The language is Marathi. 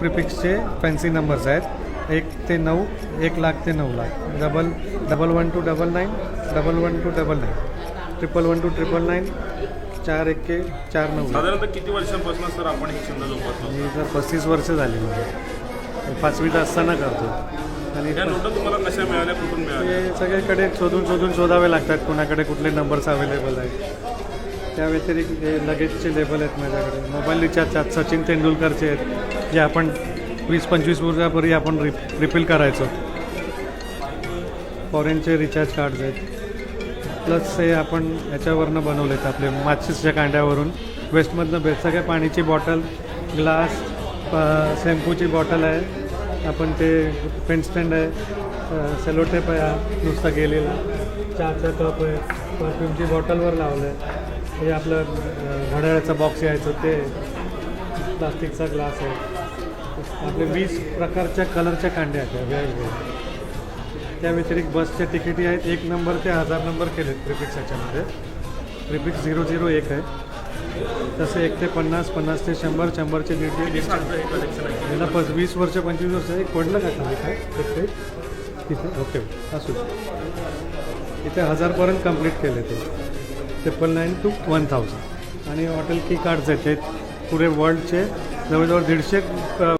प्रिफिक्सचे फॅन्सी नंबर्स आहेत. एक ते नऊ एक लाख ते नऊ lakh. Double double one two double nine double one two double nine triple one two triple nine चार एक्के चार नऊ. साधारणतः किती वर्षांपासून सर आपण हे छंद जोपासतो? मी तर पस्तीस वर्ष झाली म्हणजे पाचवीत असताना करतो. आणि तुम्हाला कशा मिळाल्या कुठून मिळाल्या? हे सगळीकडे शोधून शोधून शोधावे लागतात. कोणाकडे कुठले नंबर्स अवेलेबल आहेत. त्या व्यतिरिक्त हे लगेजचे लेबल आहेत माझ्याकडे. मोबाईल रिचार्ज आहेत सचिन तेंडुलकरचे आहेत. जे आपण वीस पंचवीस वर्षापूर्वी आपण रिप रिफिल करायचो. फॉरेनचे रिचार्ज कार्ड्स आहेत. प्लस हे आपण ह्याच्यावरनं बनवलेत आपले माचीसच्या कांड्यावरून. वेस्टमधनं भेट सगळ्या पाणीची बॉटल ग्लास शॅम्पूची बॉटल आहे. आपण ते पेन स्टँड आहे. सेलोटेप आहे नुसतं नुसता गेलेला. चहाचा कप आहे. परफ्यूमची बॉटलवर लावलं आहे. हे आपलं घड्याळाचा बॉक्स यायचं ते. प्लास्टिकचा ग्लास आहे. आपले वीस प्रकारच्या कलरच्या कांड्या आहेत वेगवेगळ्या त्या व्यतिरिक्त बसच्या तिकिटी आहेत. एक नंबर ते हजार नंबर केलेत प्रिफिक्स याच्यामध्ये. प्रिफिक्स झिरो झिरो एक आहे. तसे एक ते पन्नास पन्नास ते शंभर शंभरचे दीडशे किती सालचं हे कलेक्शन आहे. याला पस वीस वर्ष पंचवीस वर्ष एक पडलं का खाली काय? तिथे तिथे. ओके. असू. इथे हजारपर्यंत कंप्लीट केले ते. Triple nine two one thousand आणि हॉटेल की कार्ड्स आहेत. ते पुरे वर्ल्डचे जवळजवळ दीडशे